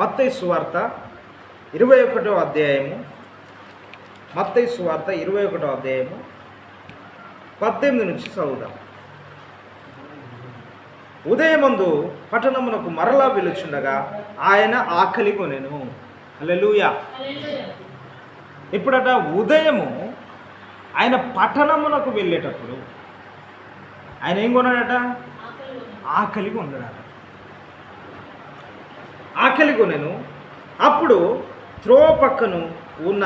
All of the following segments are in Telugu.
మత్తయి సువార్త ఇరవై ఒకటో అధ్యాయము. మత్తయి సువార్త ఇరవై ఒకటో అధ్యాయము. పద్దెనిమిది నుంచి చదువుదాం. ఉదయమందు పట్టణమునకు మరలా వెలుచుండగా ఆయన ఆకలి కొనెను. హల్లెలూయా. ఇప్పుడట ఉదయము ఆయన పట్టణమునకు వెళ్ళేటప్పుడు ఆయన ఏం కొన్నాడట? ఆకలి కొన్నాడట. ఆకలి కొనెను అప్పుడు త్రోవ పక్కను ఉన్న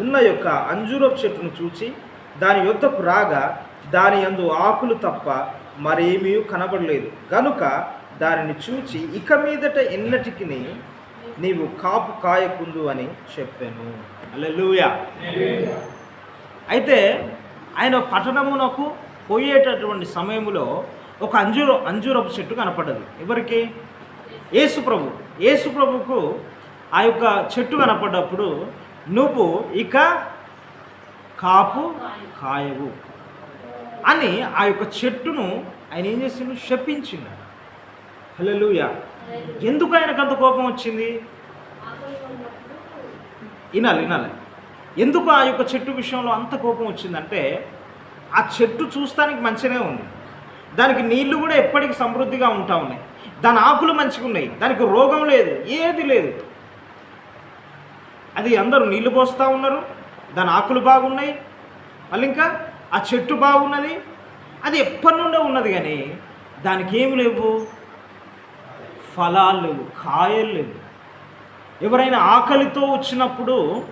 ఉన్న యొక్క అంజూరపు చెట్టును చూచి దాని యొద్దకు రాగా దాని యందు ఆకులు తప్ప మరేమీ కనబడలేదు. గనుక దానిని చూచి ఇక మీదట ఎన్నటికి నీవు కాపు కాయకుందు అని చెప్పాను. అల్లెలుయా అయితే ఆయన పట్టణమునకు పోయేటటువంటి సమయంలో ఒక అంజూర అంజూరపు చెట్టు కనపడ్డది. ఎవరికి? యేసు ప్రభు. యేసు ప్రభుకు ఆ యొక్క చెట్టు కనపడ్డప్పుడు నువ్వు ఇక కాపు కాయవు అని ఆ యొక్క చెట్టును ఆయన ఏం చేసిండు? శపించిండు. హల్లెలూయా. ఎందుకు ఆయనకు అంత కోపం వచ్చింది? వినాలి వినాలి. ఎందుకు ఆ యొక్క చెట్టు విషయంలో అంత కోపం వచ్చిందంటే ఆ చెట్టు చూస్తానికి మంచిగానే ఉంది. దానికి నీళ్ళు కూడా ఎప్పటికీ సమృద్ధిగా ఉంటా ఉన్నాయి. దాని ఆకులు మంచిగా ఉన్నాయి. దానికి రోగం లేదు ఏది లేదు. అది అందరూ నీళ్ళు పోస్తూ ఉన్నారు. దాని ఆకులు బాగున్నాయి. మళ్ళీ ఇంకా ఆ చెట్టు బాగున్నది. అది ఎప్పటి నుండో ఉన్నది కానీ దానికి ఏమి లేవు. ఫలాలు లేవు కాయలు లేవు. ఎవరైనా ఆకలితో వచ్చినప్పుడు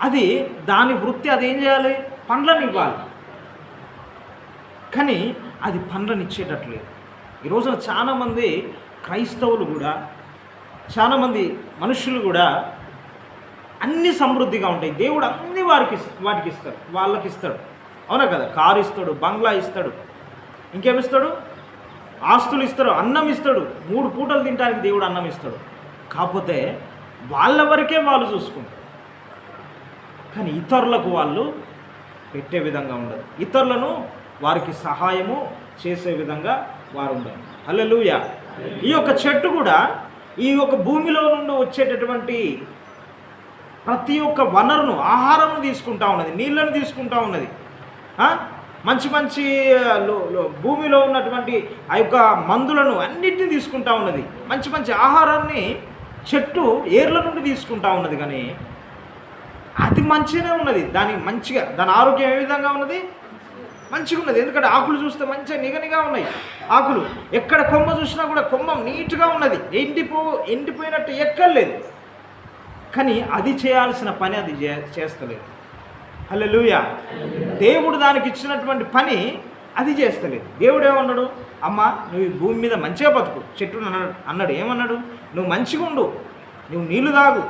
అది దాని వృత్తి అది ఏం చేయాలి? పండ్లను ఇవ్వాలి. కానీ అది పండ్లను ఇచ్చేటట్లేదు ఈ రోజున చాలామంది క్రైస్తవులు కూడా చాలామంది మనుషులు కూడా అన్ని సమృద్ధిగా ఉంటాయి. దేవుడు అన్ని వారికి వాటికి ఇస్తాడు వాళ్ళకి ఇస్తాడు అవునా కదా? కారు ఇస్తాడు బంగ్లా ఇస్తాడు. ఇంకేమిస్తాడు ఆస్తులు ఇస్తాడు అన్నం ఇస్తాడు. మూడు పూటలు తినడానికి దేవుడు అన్నం ఇస్తాడు. కాకపోతే వాళ్ళ వరకే వాళ్ళు చూసుకుంటారు. కానీ ఇతరులకు వాళ్ళు పెట్టే విధంగా ఉండదు. ఇతరులను వారికి సహాయము చేసే విధంగా వారు ఉండాలి అల్లెలుయ ఈ యొక్క చెట్టు కూడా ఈ యొక్క భూమిలో నుండి వచ్చేటటువంటి ప్రతి ఒక్క వనరును ఆహారంను తీసుకుంటా ఉన్నది నీళ్ళను తీసుకుంటా ఉన్నది. మంచి మంచి భూమిలో ఉన్నటువంటి ఆ యొక్క మందులను అన్నిటిని తీసుకుంటా ఉన్నది. మంచి మంచి ఆహారాన్ని చెట్టు ఏర్ల నుండి తీసుకుంటా ఉన్నది కానీ అది మంచిగానే ఉన్నది. దాని మంచిగా దాని ఆరోగ్యం ఏ విధంగా ఉన్నది? మంచిగా ఉన్నది ఎందుకంటే ఆకులు చూస్తే మంచిగా నిగనిగా ఉన్నాయి. ఆకులు ఎక్కడ కొమ్మ చూసినా కూడా కొమ్మ నీట్గా ఉన్నది. ఎండిపో ఎండిపోయినట్టు ఎక్కర్లేదు. కానీ అది చేయాల్సిన పని అది చే- చేస్తలేదు. హల్లెలూయ. దేవుడు దానికి ఇచ్చినటువంటి పని అది చేస్తలేదు. దేవుడు ఏమన్నాడు? అమ్మ నువ్వు ఈ భూమి మీద మంచిగా బతుకు. చెట్టు అన్నాడు అన్నాడు. ఏమన్నాడు? నువ్వు మంచిగా ఉండు నువ్వు నీళ్ళు తాగు.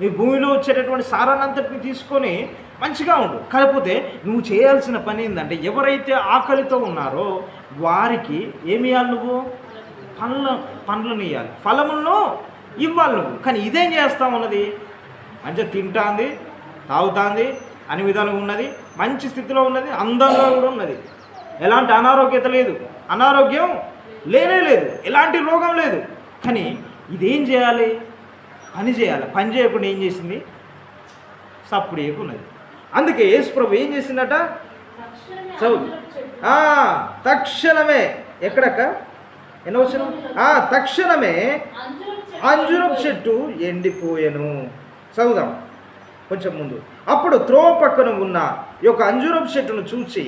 నీ భూమిలో వచ్చేటటువంటి సారాన్నంతటిని తీసుకొని మంచిగా ఉండు. కాకపోతే నువ్వు చేయాల్సిన పని ఏంటంటే ఎవరైతే ఆకలితో ఉన్నారో వారికి ఏమి ఇవ్వాలి నువ్వు? పండ్ల పండ్లను ఇవ్వాలి ఫలములను ఇవ్వాలి నువ్వు. కానీ ఇదేం చేస్తా ఉన్నది? మంచిగా తింటాంది తాగుతాంది అన్ని విధాలుగా ఉన్నది మంచి స్థితిలో ఉన్నది అందంగా కూడా ఉన్నది. ఎలాంటి అనారోగ్యత లేదు. అనారోగ్యం లేనే లేదు. ఎలాంటి రోగం లేదు. కానీ ఇదేం చేయాలి? పని చేయాలి. పని చేయకుండా ఏం చేసింది? సప్పుడు చేయకున్నది అందుకే యేసు ప్రభు ఏం చేసిందట? చదువు. తక్షణమే. ఎక్కడక్క? ఎన్నో వచ్చిన తక్షణమే అంజురపు చెట్టు ఎండిపోయెను. చదువుదాం. కొంచెం ముందు. అప్పుడు త్రోవ పక్కన ఉన్న ఈ యొక్క అంజూరపు చెట్టును చూచి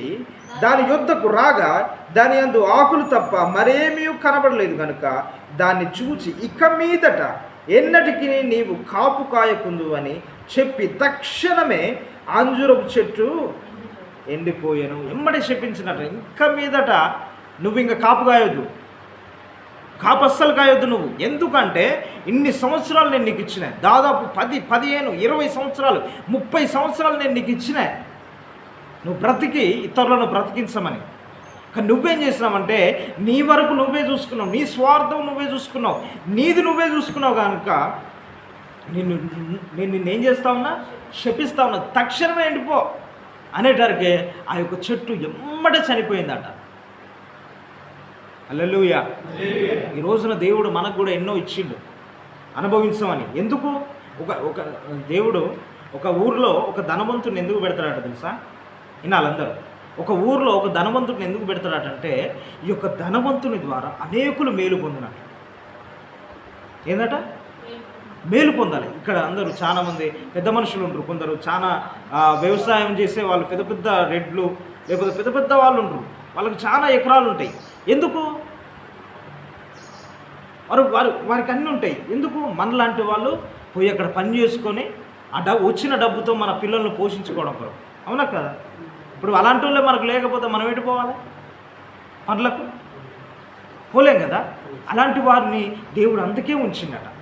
దాని యొద్దకు రాగా దాని యందు ఆకులు తప్ప మరేమీ కనబడలేదు కనుక దాన్ని చూచి ఇక మీదట ఎన్నటికి నీవు కాపు కాయకుందు అని చెప్పి తక్షణమే ఆంజూరపు చెట్టు ఎండిపోయాను. ఎమ్మడే చెప్పించినట్టు ఇంకా మీదట నువ్వు ఇంకా కాపు కాయొద్దు. కాపు అస్సలు కాయొద్దు నువ్వు. ఎందుకంటే ఇన్ని సంవత్సరాలు నేను నీకు ఇచ్చిన. దాదాపు పది పదిహేను ఇరవై సంవత్సరాలు ముప్పై సంవత్సరాలు నేను నీకు ఇచ్చిన. నువ్వు బ్రతికి ఇతరులను బ్రతికించమని. కానీ నువ్వేం చేసినావంటే నీ వరకు నువ్వే చూసుకున్నావు నీ స్వార్థం నువ్వే చూసుకున్నావు నీది నువ్వే చూసుకున్నావు కనుక నిన్ను నేను నిన్నేం చేస్తా ఉన్నా? శపిస్తా ఉన్నా. తక్షణమే ఎండిపో. అనేటరికి ఆ యొక్క చెట్టు ఎమ్మట చనిపోయిందట. అల్లెలుయ ఈ రోజున దేవుడు మనకు కూడా ఎన్నో ఇచ్చిండు. అనుభవించమని. ఎందుకు? ఒక ఒక దేవుడు ఒక ఊర్లో ఒక ధనవంతుని ఎందుకు పెడతాడట తెలుసా? వినాలందరూ. ఒక ఊర్లో ఒక ధనవంతుడిని ఎందుకు పెడతాడటంటే ఈ యొక్క ధనవంతుని ద్వారా అనేకులు మేలు పొందినట్టు. ఏందట? మేలు పొందాలి. ఇక్కడ అందరూ చాలామంది పెద్ద మనుషులు ఉంటారు కొందరు చాలా వ్యవసాయం చేసే వాళ్ళు పెద్ద పెద్ద రెడ్లు లేకపోతే పెద్ద పెద్ద వాళ్ళు ఉండరు. వాళ్ళకి చాలా ఎకరాలు ఉంటాయి. ఎందుకు? వారు వారు వారికి అన్నీ ఉంటాయి. ఎందుకు? మనలాంటి వాళ్ళు పోయి అక్కడ పని చేసుకొని ఆ డబ్బు వచ్చిన డబ్బుతో మన పిల్లల్ని పోషించుకోవడం కొరకు. అవునా కదా? ఇప్పుడు అలాంటి వాళ్ళే మనకు లేకపోతే మనం ఎటు పోవాలి? పనులకు? పోలేం కదా? అలాంటి వారిని దేవుడు అందుకే ఉంచిండట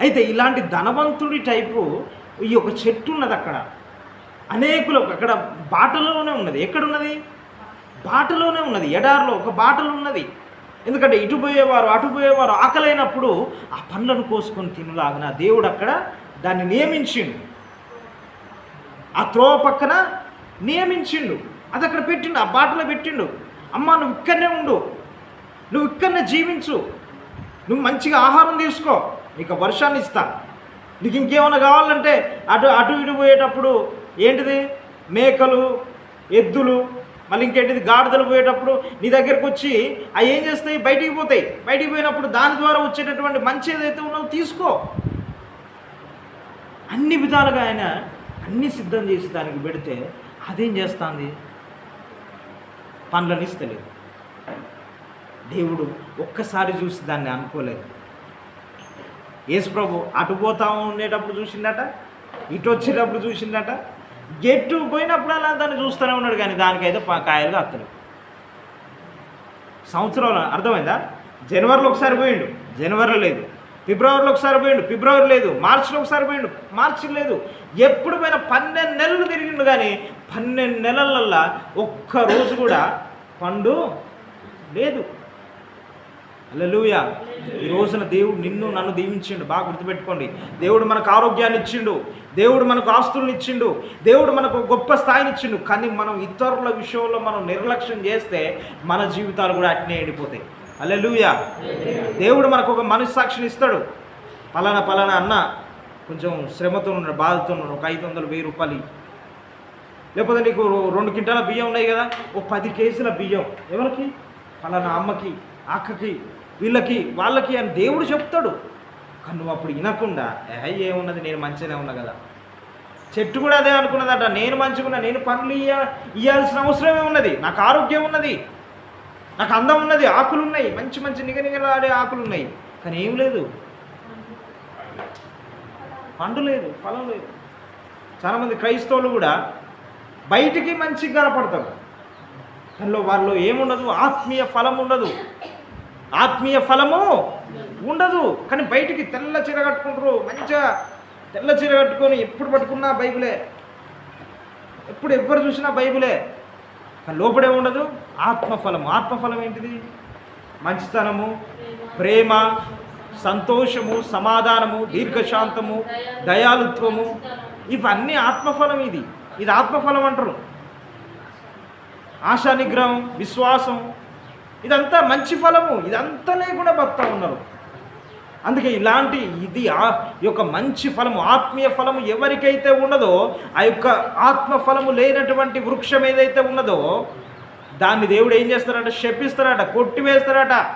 అయితే ఇలాంటి ధనవంతుడి టైపు ఈ యొక్క చెట్టు ఉన్నది అక్కడ. అనేకులకు అక్కడ బాటలోనే ఉన్నది. ఎక్కడున్నది? బాటలోనే ఉన్నది. ఎడారిలో ఒక బాటలు ఉన్నది. ఎందుకంటే ఇటు పోయేవారు అటు పోయేవారు ఆకలైనప్పుడు ఆ పండ్లను కోసుకొని తినలాగిన దేవుడు అక్కడ దాన్ని నియమించిండు. ఆ త్రోవ పక్కన నియమించిండు. అది అక్కడ పెట్టిండు ఆ బాటలో పెట్టిండు. అమ్మ నువ్వు ఇక్కడనే ఉండు. నువ్వు ఇక్కడనే జీవించు. నువ్వు మంచిగా ఆహారం తీసుకో. నీకు వర్షాన్ని ఇస్తా. నీకు ఇంకేమైనా కావాలంటే అటు అటు ఇటు పోయేటప్పుడు ఏంటిది? మేకలు ఎద్దులు మళ్ళీ ఇంకేంటిది? గాడిదలు పోయేటప్పుడు నీ దగ్గరకు వచ్చి అవి ఏం చేస్తాయి? బయటికి పోతాయి. బయటికి పోయినప్పుడు దాని ద్వారా వచ్చేటటువంటి మంచి ఏదైతే ఉన్నావు తీసుకో. అన్ని విధాలుగా ఆయన అన్ని సిద్ధం చేసి దానికి పెడితే అదేం చేస్తుంది? పనులను ఇస్తలేదు. దేవుడు ఒక్కసారి చూసి దాన్ని అనుకోలేదు. యేసుప్రభు అటు పోతా ఉండేటప్పుడు చూసిండట ఇటు వచ్చేటప్పుడు చూసిండట. గెట్టు పోయినప్పుడల్లా దాన్ని చూస్తూనే ఉన్నాడు కానీ దానికైతే కాయలు కాస్తలేవు సంవత్సరంలో అర్థమైందా? జనవరిలో ఒకసారి పోయిండు జనవరిలో లేదు. ఫిబ్రవరిలో ఒకసారి పోయిండు ఫిబ్రవరి లేదు. మార్చిలో ఒకసారి పోయిండు మార్చి లేదు. ఎప్పుడు పోయినా పన్నెండు నెలలు తిరిగిండు కానీ పన్నెండు నెలలల్లా ఒక్క రోజు కూడా పండు లేదు. అల్లెలుయ ఈ రోజున దేవుడు నిన్ను నన్ను దీవించిండు. బాగా గుర్తుపెట్టుకోండి. దేవుడు మనకు ఆరోగ్యాన్ని ఇచ్చిండు. దేవుడు మనకు ఆస్తులను ఇచ్చిండు. దేవుడు మనకు గొప్ప స్థాయిని ఇచ్చిండు. కానీ మనం ఇతరుల విషయంలో మనం నిర్లక్ష్యం చేస్తే మన జీవితాలు కూడా అట్నే ఎండిపోతాయి. అల్లెలుయ దేవుడు మనకు ఒక మనస్సాక్షిని ఇస్తాడు. పలానా పలానా అన్న కొంచెం శ్రమతో ఉన్నాడు బాధతో ఉన్నాడు. ఒక ఐదు వందలు వెయ్యి రూపాయలు లేకపోతే నీకు రెండు క్వింటాల బియ్యం ఉన్నాయి కదా? ఓ పది కేజీల బియ్యం. ఎవరికి? పలానా అమ్మకి అక్కకి. వీళ్ళకి వాళ్ళకి అని దేవుడు చెప్తాడు. కానీ నువ్వు అప్పుడు వినకుండా ఏ ఏమున్నది? నేను మంచిగానే ఉన్నా కదా. చెట్టు కూడా అదే అనుకున్నదట. నేను మంచిగున్నా నేను పనులు ఇయ్య ఇవ్వాల్సిన అవసరమే ఉన్నది. నాకు ఆరోగ్యం ఉన్నది. నాకు అందం ఉన్నది. ఆకులు ఉన్నాయి. మంచి మంచి నిగనిగలాడే ఆకులు ఉన్నాయి. కానీ ఏం లేదు. పండు లేదు ఫలం లేదు. చాలామంది క్రైస్తవులు కూడా బయటికి మంచిగా కనపడతారు. దానిలో వాళ్ళు ఏముండదు? ఆత్మీయ ఫలం ఉండదు. ఆత్మీయ ఫలము ఉండదు. కానీ బయటికి తెల్ల చీర కట్టుకుంటారు. మంచిగా తెల్ల చీర కట్టుకొని ఎప్పుడు పట్టుకున్నా బైబులే. ఎప్పుడు ఎవ్వరు చూసినా బైబిలే. కానీ లోపడే ఉండదు. ఆత్మఫలము ఆత్మఫలం ఏంటిది? మంచితనము ప్రేమ సంతోషము సమాధానము దీర్ఘశాంతము దయాలుత్వము. ఇవన్నీ ఆత్మఫలం ఇది. ఇది ఆత్మఫలం అంటారు. ఆశా నిగ్రహం విశ్వాసం ఇదంతా మంచి ఫలము. ఇదంతా లేకుండా బతుకుతా ఉన్నారు. అందుకే ఇలాంటి ఇది ఆ- ఈ యొక్క మంచి ఫలము ఆత్మీయ ఫలము ఎవరికైతే ఉన్నదో ఆ యొక్క ఆత్మ ఫలము లేనటువంటి వృక్షం ఏదైతే ఉన్నదో దాన్ని దేవుడు ఏం చేస్తారట? శపిస్తారట కొట్టివేస్తారట.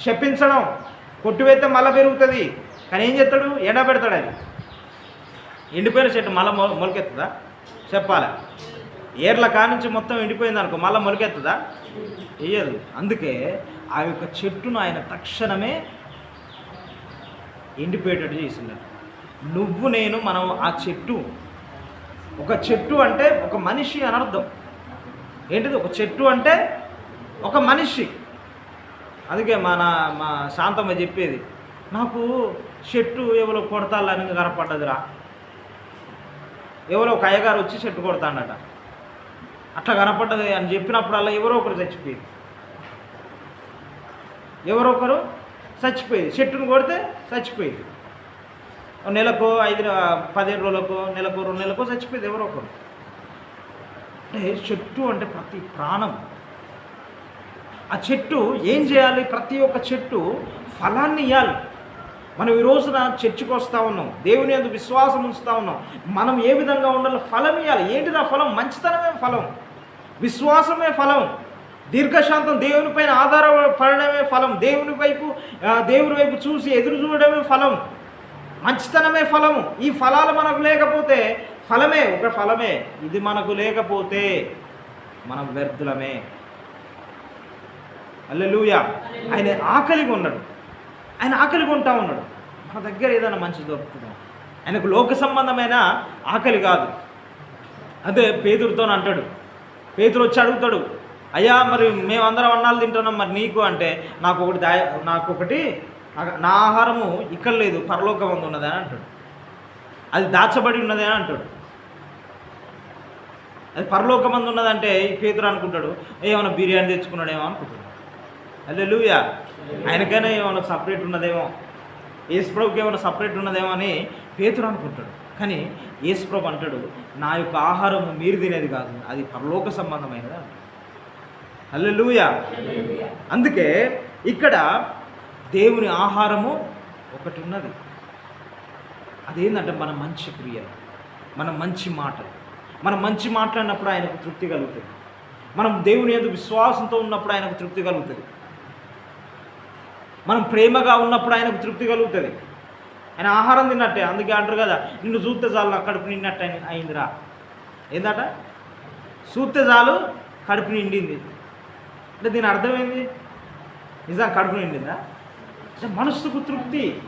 శపించడం కొట్టివేస్తే మళ్ళీ పెరుగుతుంది. కానీ ఏం చేస్తాడు? ఎండబెడతాడు అది. ఎండిపోయిన చెట్టు మళ్ళీ మొలకెత్తుందా? చెప్పాలి? ఏర్ల కానించి మొత్తం ఎండిపోయింది అనుకో మళ్ళీ మొలకెత్తుందా? వేయదు అందుకే ఆ యొక్క చెట్టును ఆయన తక్షణమే ఎండిపోయేటట్టు చేసిండారు నువ్వు నేను మనం ఆ చెట్టు. ఒక చెట్టు అంటే ఒక మనిషి అని అర్థం. ఏంటిది? ఒక చెట్టు అంటే ఒక మనిషి. అందుకే మన మా శాంతమ్మ చెప్పేది నాకు చెట్టు ఎవరో కొడతాలని కనపడ్డదిరా. ఎవరో ఒక అయ్యగారు వచ్చి చెట్టు కొడతాడట. అట్లా కనపడ్డది అని చెప్పినప్పుడల్లా ఎవరో ఒకరు చచ్చిపోయింది. ఎవరో ఒకరు చచ్చిపోయేది. చెట్టును కొడితే చచ్చిపోయేది. నెలకు ఐదు పదిహేను రోజులకు నెలకు రెండు నెలకు చచ్చిపోయేది ఎవరో ఒకరు. అంటే చెట్టు అంటే ప్రతి ప్రాణం. ఆ చెట్టు ఏం చేయాలి? ప్రతి ఒక్క చెట్టు ఫలాన్ని ఇవ్వాలి మనం ఈ రోజున చర్చికి వస్తూ ఉన్నాం దేవుని ఎందుకు విశ్వాసం ఉంచుతూ ఉన్నాం. మనం ఏ విధంగా ఉండాలో ఫలం ఇవ్వాలి ఏంటిది ఆ ఫలం? మంచితనమే ఫలం. విశ్వాసమే ఫలం. దీర్ఘశాంతం దేవునిపైన ఆధారపడమే ఆధారపడడమే ఫలం. దేవుని వైపు దేవుని వైపు చూసి ఎదురు చూడడమే ఫలం. మంచితనమే ఫలము ఈ ఫలాలు మనకు లేకపోతే ఫలమే ఒక ఫలమే. ఇది మనకు లేకపోతే మనం వ్యర్థులమే. అల్లెలుయా. ఆయన ఆకలిగా ఉన్నాడు. ఆయన ఆకలిగా ఉంటా ఉన్నాడు. మన దగ్గర ఏదైనా మంచి దొరుకుతుందా? ఆయనకు లోక సంబంధమైన ఆకలి కాదు. అదే పేదరితో అంటాడు. పేదరు వచ్చి అడుగుతాడు అయ్యా మరి మేమందరం అన్నాలు తింటున్నాం మరి నీకు అంటే నాకు ఒకటి దా నాకు ఒకటి నా- ఆహారము ఇక్కడ లేదు పరలోకం ఉంది ఉన్నది అని అంటాడు. అది దాచబడి ఉన్నది అని అంటాడు. అది పరలోకమందు ఉన్నదంటే ఈ పేతురు అనుకుంటాడు ఏమైనా బిర్యానీ తెచ్చుకున్నాడేమో అనుకుంటాడు. అదే లూయా ఆయనకైనా ఏమైనా సపరేట్ ఉన్నదేమో? యేసుప్రభుకి ఏమైనా సపరేట్ ఉన్నదేమో అని పేతురు అనుకుంటాడు. కానీ యేసుప్రభు అంటాడు నా యొక్క ఆహారం మీరు తినేది కాదు అది పరలోక సంబంధమైనది అల్లే అందుకే ఇక్కడ దేవుని ఆహారము ఒకటి ఉన్నది. అదేంటంటే మన మంచి క్రియలు మన మంచి మాటలు. మనం మంచి మాట్లాడినప్పుడు ఆయనకు తృప్తి కలుగుతుంది. మనం దేవుని యొక్క విశ్వాసంతో ఉన్నప్పుడు ఆయనకు తృప్తి కలుగుతుంది. మనం ప్రేమగా ఉన్నప్పుడు ఆయనకు తృప్తి కలుగుతుంది. ఆయన ఆహారం తిన్నట్టే అందుకే అంటారు కదా నిన్ను చూస్తే చాలు నా కడుపు నిండినట్టు అయిందిరా. ఏందట? చూస్తే చాలు కడుపు నిండింది. అంటే దీని అర్థమైంది నిజం కడుపు నిండిందా? అంటే మనస్సుకు తృప్తి.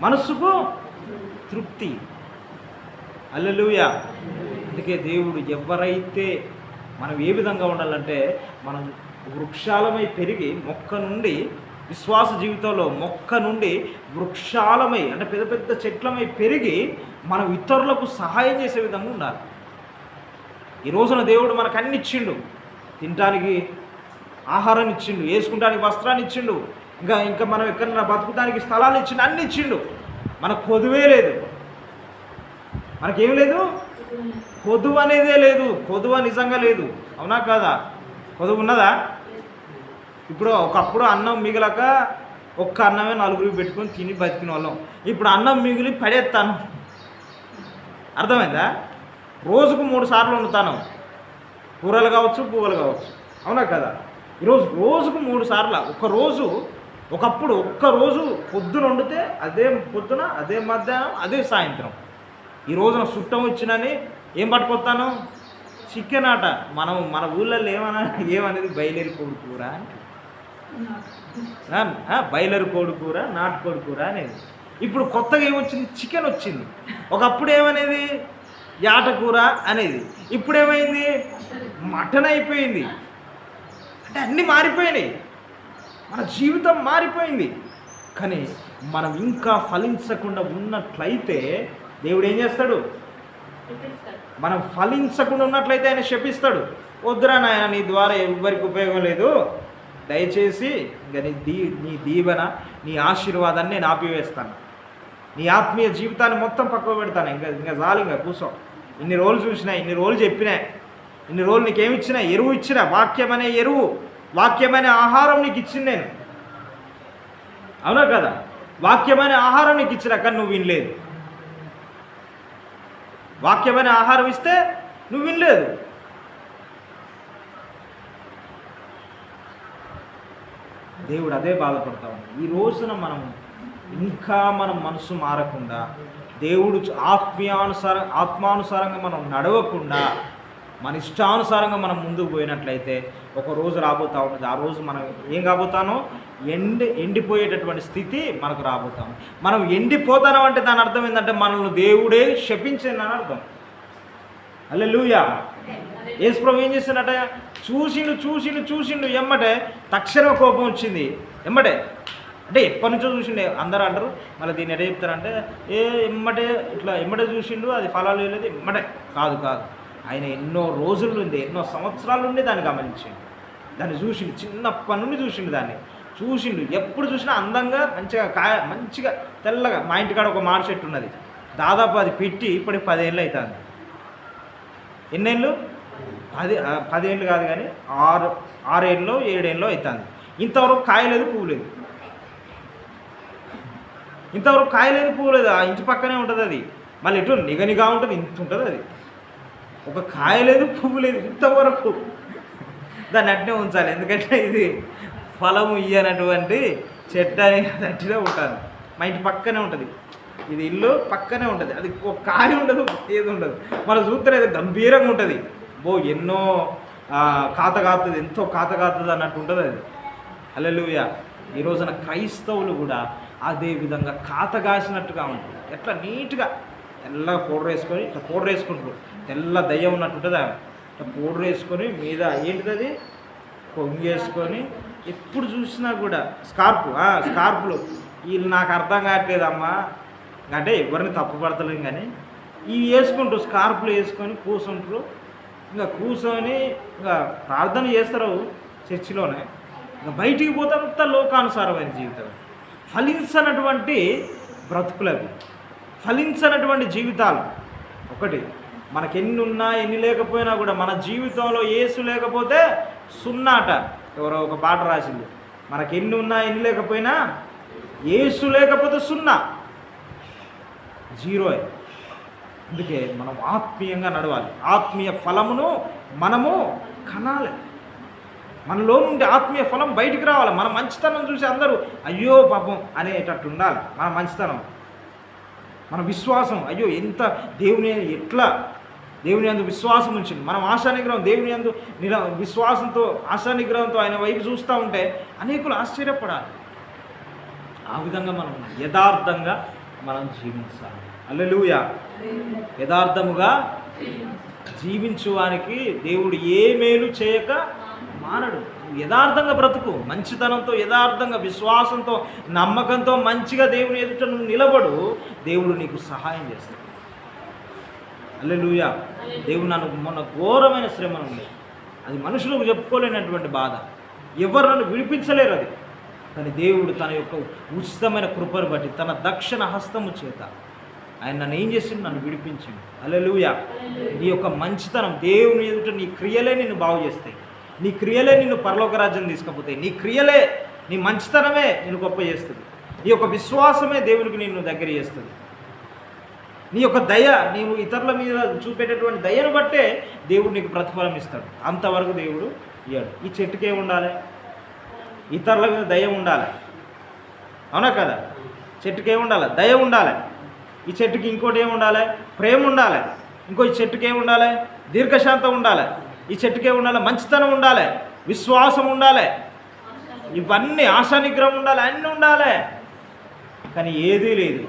మనస్సుకు తృప్తి. అల్లెలుయ. అందుకే దేవుడు ఎవరైతే మనం ఏ విధంగా ఉండాలంటే మనం వృక్షాలమై పెరిగి మొక్క నుండి విశ్వాస జీవితంలో మొక్క నుండి వృక్షాలమై అంటే పెద్ద పెద్ద చెట్లమై పెరిగి మనం ఇతరులకు సహాయం చేసే విధంగా ఉండాలి. ఈ రోజున దేవుడు మనకు అన్ని ఇచ్చిండు. తినటానికి ఆహారం ఇచ్చిండు వేసుకుంటానికి వస్త్రాన్ని ఇచ్చిండు ఇంకా ఇంకా మనం ఎక్కడైనా బతుకుతానికి స్థలాలు ఇచ్చిండు అన్ని ఇచ్చిండు. మనకు కొదువే లేదు. మనకేం లేదు? కొదువు అనేదే లేదు. కొదువ నిజంగా లేదు. అవునా కాదా? కొదువు ఉన్నదా? ఇప్పుడు ఒకప్పుడు అన్నం మిగలక ఒక్క అన్నమే నలుగురికి పెట్టుకొని తిని బతికిన వాళ్ళం ఇప్పుడు అన్నం మిగిలి పడేస్తాను అర్థమైందా? రోజుకు మూడు సార్లు వండుతాను. కూరలు కావచ్చు పువ్వులు కావచ్చు. అవునా కదా? ఈరోజు రోజుకు మూడు సార్లు. ఒక రోజు ఒకప్పుడు ఒక్క రోజు పొద్దున వండితే అదే పొద్దున అదే మధ్యాహ్నం అదే సాయంత్రం. ఈ రోజున చుట్టం వచ్చినని ఏం పట్టుకొస్తాను? చికెన్ ఆట. మనం మన ఊళ్ళల్లో ఏమన్నా ఏమనేది బయలుదేరిపోడు కూర? బయలర్ కోడి కూర నాటుకోడి కూర అనేది. ఇప్పుడు కొత్తగా ఏమొచ్చింది? చికెన్ వచ్చింది. ఒకప్పుడు ఏమనేది? యాటకూర అనేది. ఇప్పుడు ఏమైంది? మటన్ అయిపోయింది. అంటే అన్నీ మారిపోయినాయి. మన జీవితం మారిపోయింది. కానీ మనం ఇంకా ఫలించకుండా ఉన్నట్లయితే దేవుడు ఏం చేస్తాడు? మనం ఫలించకుండా ఉన్నట్లయితే ఆయన శపిస్తాడు. వద్దురా నాయన నీ ద్వారా ఎవరికి ఉపయోగం లేదు. దయచేసి ఇంకా నీ దీ నీ దీవెన నీ ఆశీర్వాదాన్ని నేను ఆపివేస్తాను. నీ ఆత్మీయ జీవితాన్ని మొత్తం పక్కకు పెడతాను. ఇంకా ఇంకా చాలు ఇంకా కూర్చో. ఇన్ని రోజులు చూసినా ఇన్ని రోజులు చెప్పినా ఇన్ని రోజులు నీకేమి ఇచ్చినా ఎరువు ఇచ్చిన వాక్యమనే ఎరువు వాక్యమైన ఆహారం నీకు ఇచ్చింది నేను. అవునా కదా? వాక్యమైన ఆహారం నీకు ఇచ్చిన కానీ నువ్వు వినలేదు. వాక్యమైన ఆహారం ఇస్తే నువ్వు వినలేదు. దేవుడు అదే బాధపడతా ఉన్నాడు ఈ రోజున మనం ఇంకా మనం మనసు మారకుండా దేవుడు ఆత్మీయానుసార ఆత్మానుసారంగా మనం నడవకుండా మన ఇష్టానుసారంగా మనం ముందుకు పోయినట్లయితే ఒక రోజు రాబోతూ ఉంటుంది. ఆ రోజు మనం ఏం కాబోతానో? ఎండి ఎండిపోయేటటువంటి స్థితి మనకు రాబోతాం మనం ఎండిపోతాను అంటే దాని అర్థం ఏంటంటే మనల్ని దేవుడే శపించిందని అర్థం. అల్లెలుయా లూయా యేసుప్రభు ఏం చేస్తున్నట చూసిండు చూసిండు చూసిండు. ఎమ్మటే తక్షణ కోపం వచ్చింది. ఎమ్మటే. అంటే ఎప్పటి నుంచో చూసిండే. అందరూ అంటారు మళ్ళీ దీన్ని ఎట చెప్తారంటే ఏ ఎమ్మటే ఇట్లా ఎమ్మటే చూసిండు అది ఫలాలు లేదు ఎమ్మటే. కాదు కాదు. ఆయన ఎన్నో రోజుల నుండి ఎన్నో సంవత్సరాల నుండి దాన్ని గమనించిండు. దాన్ని చూసిండు చిన్నప్పటి నుండి చూసిండు దాన్ని. చూసిండు ఎప్పుడు చూసినా అందంగా మంచిగా కాయ మంచిగా తెల్లగా మా ఇంటికాడ ఒక మాడి చెట్టు ఉన్నది. దాదాపు అది పెట్టి ఇప్పటికి పదేళ్ళు అవుతుంది. ఎన్నేళ్ళు? పది పదేళ్ళు కాదు కానీ ఆరు ఆరేళ్ళు ఏడేళ్ళు అవుతుంది ఇంతవరకు కాయలేదు పువ్వు లేదు. ఇంతవరకు కాయలేదు పువ్వులేదు ఆ ఇంటి పక్కనే ఉంటుంది అది. మళ్ళీ ఎటు నిగనిగా ఉంటుంది ఇంత ఉంటుంది అది. ఒక కాయ లేదు పువ్వు లేదు ఇంతవరకు. దాన్ని అట్నే ఉంచాలి. ఎందుకంటే ఇది ఫలము ఇయ్యనటువంటి చెట్టు అని అట్టినే ఉంటుంది. మా ఇంటి పక్కనే ఉంటుంది. ఇది ఇల్లు పక్కనే ఉంటుంది. అది ఒక కాయ ఉండదు ఏది ఉండదు. మన చూస్తే అది గంభీరంగా ఉంటుంది. బో ఎన్నో కాత కాస్తుంది ఎంతో కాత కాస్తుంది అన్నట్టు ఉంటుంది అది. అల్లెలుయ ఈ రోజున క్రైస్తవులు కూడా అదే విధంగా కాత కాసినట్టుగా ఉంటుంది ఎట్లా నీట్గా తెల్లగా పౌడర్ వేసుకొని ఇట్లా పౌడర్ వేసుకుంటారు. తెల్ల దయ్యం ఉన్నట్టు ఉంటుంది ఆమె. ఇట్లా పౌడర్ వేసుకొని మీద ఏంటిది అది? కొంగేసుకొని ఎప్పుడు చూసినా కూడా స్కార్ప్ ఆ, స్కార్పులు. వీళ్ళు నాకు అర్థం కావట్లేదమ్మా. అంటే ఎవరిని తప్పుపడతలేం కానీ ఇవి వేసుకుంటారు స్కార్పులు వేసుకొని కూర్చుంటారు ఇంకా కూర్చొని ఇంకా ప్రార్థన చేస్తారు చర్చిలోనే. ఇంకా బయటికి పోతే అంత లోకానుసారమైన జీవితం. ఫలించనటువంటి బ్రతుకులవి ఫలించనటువంటి జీవితాలు. ఒకటి మనకి ఎన్ని ఉన్నా ఎన్ని లేకపోయినా కూడా మన జీవితంలో ఏసు లేకపోతే సున్నాట. ఎవరో ఒక పాట రాసింది. మనకి ఎన్ని ఉన్నా ఎన్ని లేకపోయినా ఏసు లేకపోతే సున్నా. జీరో అందుకే మనం ఆత్మీయంగా నడవాలి. ఆత్మీయ ఫలమును మనము కనాలి. మనలో నుండి ఆత్మీయ ఫలం బయటికి రావాలి. మన మంచితనం చూసి అందరూ అయ్యో పాపం అనేటట్టు ఉండాలి. మన మంచితనం మన విశ్వాసం. అయ్యో ఎంత దేవుని ఎట్లా? దేవుని అందు విశ్వాసం ఉంచింది. మనం ఆశానిగ్రహం దేవుని అందు నిల విశ్వాసంతో ఆశానిగ్రహంతో ఆయన వైపు చూస్తూ ఉంటే అనేకులు ఆశ్చర్యపడాలి. ఆ విధంగా మనం యథార్థంగా మనం జీవించాలి. అల్లెలుయ యథార్థముగా జీవించువానికి దేవుడు ఏ మేలు చేయక మానడు. యథార్థంగా బ్రతుకు. మంచితనంతో యథార్థంగా విశ్వాసంతో నమ్మకంతో మంచిగా దేవుని ఎదుట నువ్వు నిలబడు. దేవుడు నీకు సహాయం చేస్తాడు. అల్లెలుయ దేవుడు నన్ను మొన్న ఘోరమైన శ్రమ ఉంది అది మనుషులకు చెప్పుకోలేనటువంటి బాధ. ఎవరు నన్ను విడిపించలేరు అది. కానీ దేవుడు తన యొక్క ఉచితమైన కృపను బట్టి తన దక్షిణ హస్తము చేత ఆయన నన్ను ఏం చేసిండు? నన్ను విడిపించిండు. అల్లెలుయ నీ యొక్క మంచితనం దేవుని ఎదుట నీ క్రియలే నిన్ను బాగు చేస్తాయి. నీ క్రియలే నిన్ను పరలోక రాజ్యం తీసుకుపోతాయి. నీ క్రియలే నీ మంచితనమే నిన్ను గొప్ప చేస్తుంది. నీ యొక్క విశ్వాసమే దేవునికి నిన్ను దగ్గర చేస్తుంది. నీ యొక్క దయ నీవు ఇతరుల మీద చూపేటటువంటి దయను బట్టే దేవుడు నీకు ప్రతిఫలం ఇస్తాడు. అంతవరకు దేవుడు ఇయ్యాడు. ఈ చెట్టుకే ఉండాలి. ఇతరుల మీద దయ ఉండాలి. అవునా కదా? చెట్టుకి ఏముండాలి ఉండాలి. దయ ఉండాలి. ఈ చెట్టుకి ఇంకోటి ఏమి ఉండాలి? ప్రేమ ఉండాలి. ఇంకో ఈ చెట్టుకి ఏముండాలి ఉండాలి? దీర్ఘశాంతం ఉండాలి. ఈ చెట్టుకి ఉండాలి? మంచితనం ఉండాలి. విశ్వాసం ఉండాలి. ఇవన్నీ ఆశానిగ్రహం ఉండాలి. అన్నీ ఉండాలి. కానీ ఏదీ లేదు.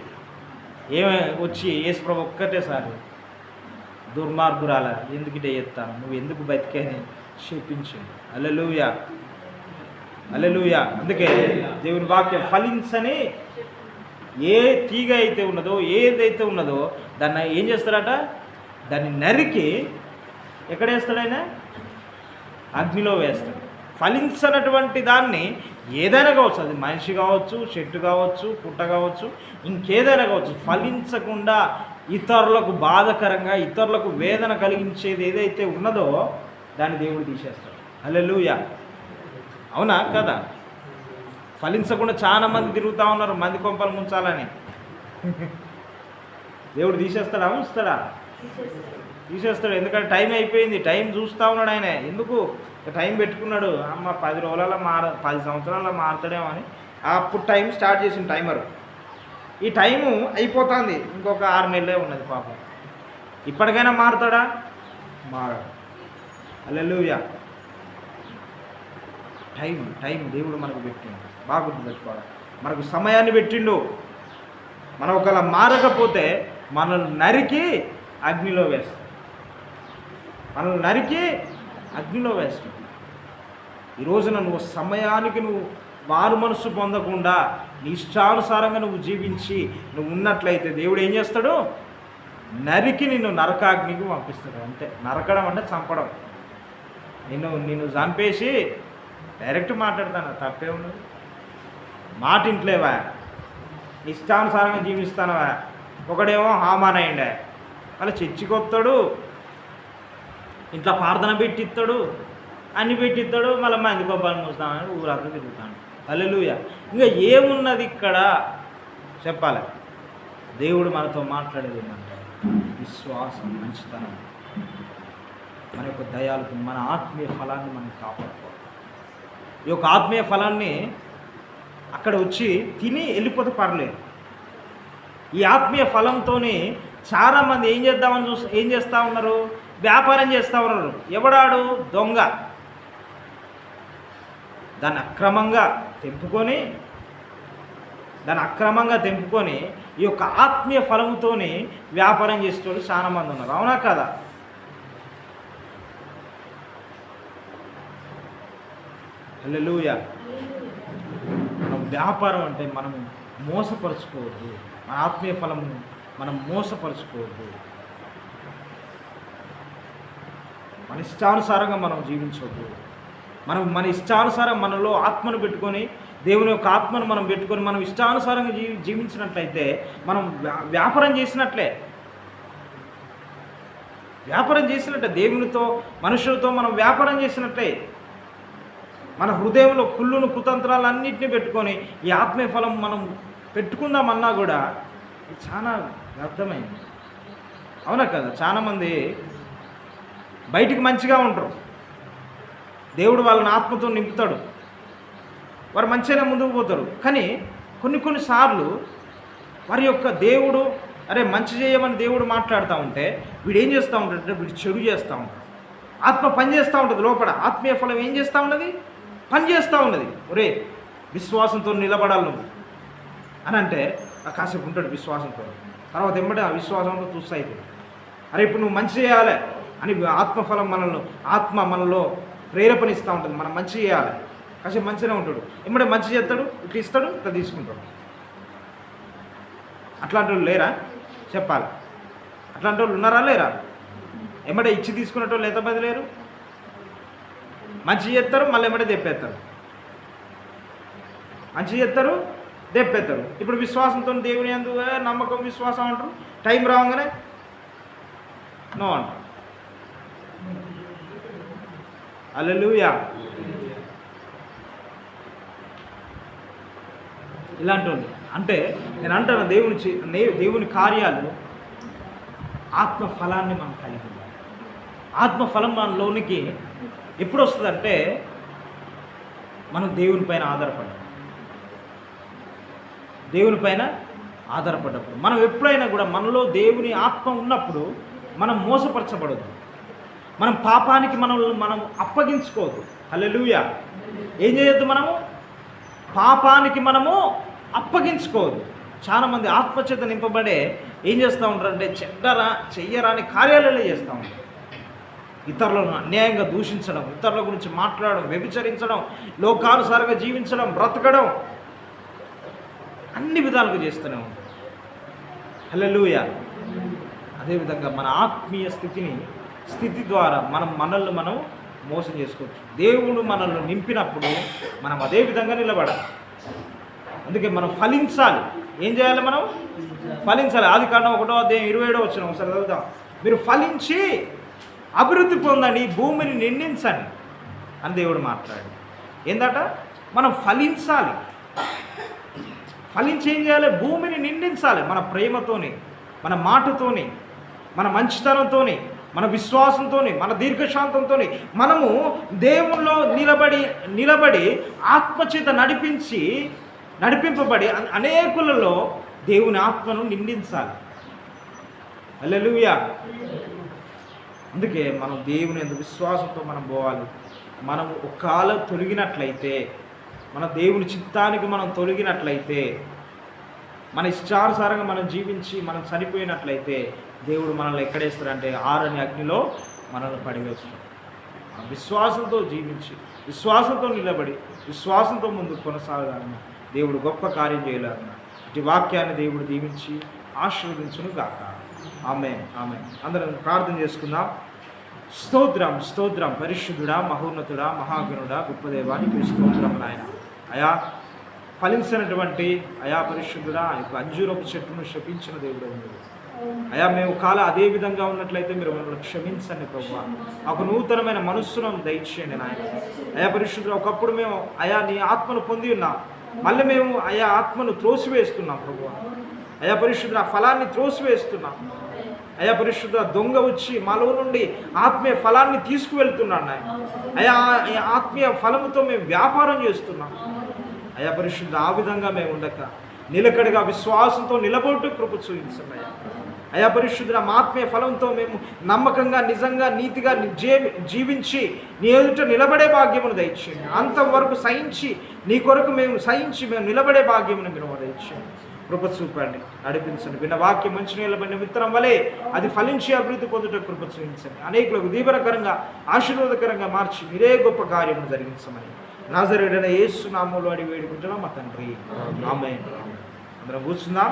ఏమే వచ్చి యేసుప్రభు ఒక్కటేసారి దుర్మార్గురాల. ఎందుకు ఇటే ఎత్తాను నువ్వు ఎందుకు బతికేని? క్షేపించు అల్లెలుయా అల్లెలుయా అందుకే దేవుని వాక్యం ఫలించని ఏ తీగ అయితే ఉన్నదో ఏదైతే ఉన్నదో దాన్ని ఏం చేస్తారట? దాన్ని నరికి ఎక్కడ వేస్తాడు ఆయన? అగ్నిలో వేస్తాడు. ఫలించనటువంటి దాన్ని ఏదైనా కావచ్చు అది మనిషి కావచ్చు చెట్టు కావచ్చు పుట్ట కావచ్చు ఇంకేదైనా కావచ్చు ఫలించకుండా ఇతరులకు బాధకరంగా ఇతరులకు వేదన కలిగించేది ఏదైతే ఉన్నదో దాన్ని దేవుడు తీసేస్తాడు. అల్లెలుయా అవునా? కదా? ఫలించకుండా చాలా మంది తిరుగుతూ ఉన్నారు మంది కొంపలు ముంచాలని. దేవుడు తీసేస్తాడా? ఉంచుతాడా? తీసేస్తాడు. ఎందుకంటే టైం అయిపోయింది టైం చూస్తూ ఉన్నాడు ఆయన. ఎందుకు? టైం పెట్టుకున్నాడు. అమ్మ పది రోజులలో మార పది సంవత్సరాలలో మారుతాడేమో అని. అప్పుడు టైం స్టార్ట్ చేసిన టైమర్. ఈ టైము అయిపోతుంది. ఇంకొక ఆరు నెలలే ఉన్నది పాపం. ఇప్పటికైనా మారుతాడా? మారడు. అల్లెలుయా టైం టైం దేవుడు మనకు పెట్టిండు. బాగుంది పెట్టుకోవాలి మనకు సమయాన్ని పెట్టిండు. మనం ఒకవేళ మారకపోతే మనల్ని నరికి అగ్నిలో వేస్తాం. మనల్ని నరికి అగ్నిలో వేస్తాం. ఈ రోజున నువ్వు సమయానికి నువ్వు వారు మనసు పొందకుండా నీ ఇష్టానుసారంగా నువ్వు జీవించి నువ్వు ఉన్నట్లయితే దేవుడు ఏం చేస్తాడు? నరికి నిన్ను నరకాగ్నికి పంపిస్తాడు. అంతే. నరకడం అంటే చంపడం. నిన్ను నిన్ను చంపేసి డైరెక్ట్ మాట్లాడతాను తప్పే ఉన్నది మాట ఇంట్లేవా ఇష్టానుసారంగా జీవిస్తానవా. ఒకడేమో హామాన్ అయ్యిండే మళ్ళీ చర్చికొస్తాడు ఇంట్లో ప్రార్థన పెట్టిస్తాడు అన్ని పెట్టిస్తాడు మళ్ళీ మంది కొబ్బరి మూస్తామని ఊరంతా తిరుగుతాడు. అల్లెలుయ ఇంకా ఏమున్నది ఇక్కడ? చెప్పాలి. దేవుడు మనతో మాట్లాడేది ఏంటంటే విశ్వాసం మంచితనం. మన యొక్క దయాలకు మన ఆత్మీయ ఫలాన్ని మనం కాపాడుకోవాలి. ఈ యొక్క ఆత్మీయ ఫలాన్ని అక్కడ వచ్చి తిని వెళ్ళిపోతే పర్లేదు. ఈ ఆత్మీయ ఫలంతో చాలామంది ఏం చేద్దామని చూసి ఏం చేస్తూ ఉన్నారు? వ్యాపారం చేస్తూ ఉన్నారు. ఎవడాడు? దొంగ. దాన్ని అక్రమంగా తెంపుకొని దాన్ని అక్రమంగా తెంపుకొని ఈ యొక్క ఆత్మీయ ఫలముతోని వ్యాపారం చేసేవాళ్ళు చాలా మంది ఉన్నారు. అవునా కదా? హల్లెలూయ. వ్యాపారం అంటే మనం మోసపరుచుకోవద్దు. మన ఆత్మీయ ఫలం మనం మోసపరుచుకోవద్దు. మన ఇష్టానుసారంగా మనం జీవించవద్దు. మనం మన ఇష్టానుసారం మనలో ఆత్మను పెట్టుకొని దేవుని యొక్క ఆత్మను మనం పెట్టుకొని మనం ఇష్టానుసారంగా జీ జీవించినట్లయితే మనం వ్యా- వ్యాపారం చేసినట్లే. వ్యాపారం చేసినట్టే దేవునితో మనుషులతో మనం వ్యాపారం చేసినట్లే. మన హృదయంలో కుళ్ళును కుతంత్రాలన్నింటినీ పెట్టుకొని ఈ ఆత్మీయ ఫలం మనం పెట్టుకుందామన్నా కూడా చాలా వ్యర్థమైంది. అవునా కదా? చాలామంది బయటికి మంచిగా ఉంటారు దేవుడు వాళ్ళని ఆత్మతో నింపుతాడు. వారు మంచిగానే ముందుకు పోతారు. కానీ కొన్ని కొన్నిసార్లు వారి యొక్క దేవుడు అరే మంచి చేయమని దేవుడు మాట్లాడుతూ ఉంటే వీడు ఏం చేస్తూ ఉంటాడంటే వీడు చెడు చేస్తూ ఉంటాడు. ఆత్మ పనిచేస్తూ ఉంటుంది లోపల. ఆత్మీయ ఫలం ఏం చేస్తూ ఉన్నది? పని చేస్తూ ఉన్నది. ఒరే విశ్వాసంతో నిలబడాలి నువ్వు. అని అంటే ఆ కాసేపు ఉంటాడు విశ్వాసంతో. తర్వాత ఎంబడే ఆ విశ్వాసంతో చూస్తా అయిపోయి అరే ఇప్పుడు నువ్వు మంచి చేయాలి అని ఆత్మఫలం మనల్ని ఆత్మ మనలో ప్రేరేపణిస్తూ ఉంటుంది. మనం మంచి చేయాలి. కాసేపు మంచిగానే ఉంటాడు. ఎంబడే మంచి చేస్తాడు ఇట్లా ఇస్తాడు ఇట్లా తీసుకుంటాడు. అట్లాంటి వాళ్ళు లేరా? చెప్పాలి. అట్లాంటి వాళ్ళు ఉన్నారా లేరా? ఎమ్మడే ఇచ్చి తీసుకునేటోళ్ళు ఎంతమంది లేరు? మంచి చేస్తారు మళ్ళీ ఎమ్మడే తెప్పేస్తారు మంచి చేస్తారు తెప్పేస్తారు ఇప్పుడు విశ్వాసంతో దేవుని ఎందు నమ్మకం విశ్వాసం అంటారు? టైం రాగానే నో అంటారు. అల్లెలుయా ఇలాంటి అంటే నేను అంటాను దేవుని దేవుని కార్యాలు ఆత్మ ఫలాన్ని మనం కలిగి ఉండాలి. ఆత్మ ఫలం మనలోనికి ఎప్పుడు వస్తుందంటే మనం దేవుని పైన ఆధారపడాలి దేవుని పైన ఆధారపడ్డప్పుడు. మనం ఎప్పుడైనా కూడా మనలో దేవుని ఆత్మ ఉన్నప్పుడు మనం మోసపరచబడద్దు. మనం పాపానికి మనం మనం అప్పగించుకోవద్దు. హల్లెలూయా. ఏం చేయొద్దు మనము? పాపానికి మనము అప్పగించుకోవద్దు. చాలామంది ఆత్మచేత నింపబడే ఏం చేస్తూ ఉంటారంటే చెడ్డరా చెయ్యరాని కార్యాలయాలు చేస్తూ ఉంటారు. ఇతరులను అన్యాయంగా దూషించడం ఇతరుల గురించి మాట్లాడడం వ్యభిచరించడం లోకానుసారంగా జీవించడం బ్రతకడం అన్ని విధాలుగా చేస్తూనే ఉంటాం హలలుయ అదేవిధంగా మన ఆత్మీయ స్థితిని స్థితి ద్వారా మనం మనల్ని మనం మోసం చేసుకోవచ్చు. దేవుడు మనల్ని నింపినప్పుడు మనం అదే విధంగా నిలబడాలి. అందుకే మనం ఫలించాలి. ఏం చేయాలి మనం? ఫలించాలి. ఆది కారణం ఒకటో అధ్యాయం ఇరవై ఏడో వచ్చిన ఒకసారి చదువుతాం మీరు ఫలించి అభివృద్ధి పొందండి భూమిని నిండించండి అని దేవుడు మాట్లాడు ఏందట? మనం ఫలించాలి. ఫలించి ఏం చేయాలి? భూమిని నిండించాలి మన ప్రేమతోని మన మాటతోని మన మంచితనంతోని మన విశ్వాసంతోని మన దీర్ఘశాంతంతో మనము దేవుల్లో నిలబడి నిలబడి ఆత్మచేత నడిపించి నడిపింపబడి అనేకులలో దేవుని ఆత్మను నిందించాలి. అల్లెలుయా అందుకే మనం దేవుని ఎంత విశ్వాసంతో మనం పోవాలి. మనం ఒకాల తొలగినట్లయితే మన దేవుని చిత్తానికి మనం తొలగినట్లయితే మన ఇష్టానుసారంగా మనం జీవించి మనం చనిపోయినట్లయితే దేవుడు మనల్ని ఎక్కడేస్తారంటే ఆరని అగ్నిలో మనల్ని పడివేస్తాడు. మనం విశ్వాసంతో జీవించి విశ్వాసంతో నిలబడి విశ్వాసంతో ముందుకు కొనసాగాలని దేవుడు గొప్ప కార్యం చేయలేదన్న ఇటు వాక్యాన్ని దేవుడు దీవించి ఆశీర్వదించును గాక ఆమె ఆమె అందరం ప్రార్థన చేసుకుందాం. స్తోత్రం స్తోత్రం. పరిశుద్ధుడా మహోన్నతుడా మహాగణుడా గొప్పదేవానికి స్తోత్రం నాయన. అయా ఫలించినటువంటి అయా పరిశుద్ధుడా ఆ యొక్క అంజూరపు చెట్టును శపించిన దేవుడు మీరు అయా మేము కాల అదే విధంగా ఉన్నట్లయితే మీరు మమ్మల్ని క్షమించండి ప్రభు. ఒక నూతనమైన మనస్సును దయచేయండి నాయన. అయా పరిశుద్ధుడు ఒకప్పుడు మేము అయా నీ ఆత్మను పొంది ఉన్నాం. మళ్ళీ మేము అయా ఆత్మను త్రోసివేస్తున్నాం ప్రభు. అయా పరిశుద్ధ ఆ ఫలాన్ని త్రోసివేస్తున్నాం. అయా పరిశుద్ధ దొంగ వచ్చి మాలో నుండి ఆత్మీయ ఫలాన్ని తీసుకువెళ్తున్నాడు నాయన. అయా ఆత్మీయ ఫలముతో మేము వ్యాపారం చేస్తున్నాం. అయా పరిశుద్ధ ఆ విధంగా మేము ఉండక. నిలకడగా విశ్వాసంతో నిలబోటు కృప చూపించండి అయ్యా అయా పరిశుద్ధుల మా ఆత్మీయ ఫలంతో మేము నమ్మకంగా నిజంగా నీతిగా జీ- జీవించి నీ ఎదుట నిలబడే భాగ్యమును దయచేయండి. అంతవరకు సహించి నీ కొరకు మేము సహించి మేము నిలబడే భాగ్యమును మీరు దయచేయండి. కృప చూపండి నడిపించండి. విన్న వాక్యం మంచి నిలబడిన విత్తనం వలె అది ఫలించి అభివృద్ధి పొందుట కృప చూపించండి. అనేకులకు దీవరకరంగా ఆశీర్వాదకరంగా మార్చి మీరే గొప్ప కార్యము జరిగించమని నాజరేడైన యేసు నామంలో అడి వేడుకుంటున్నాం మా తండ్రి. ఆమె అందరం కూర్చుందాం.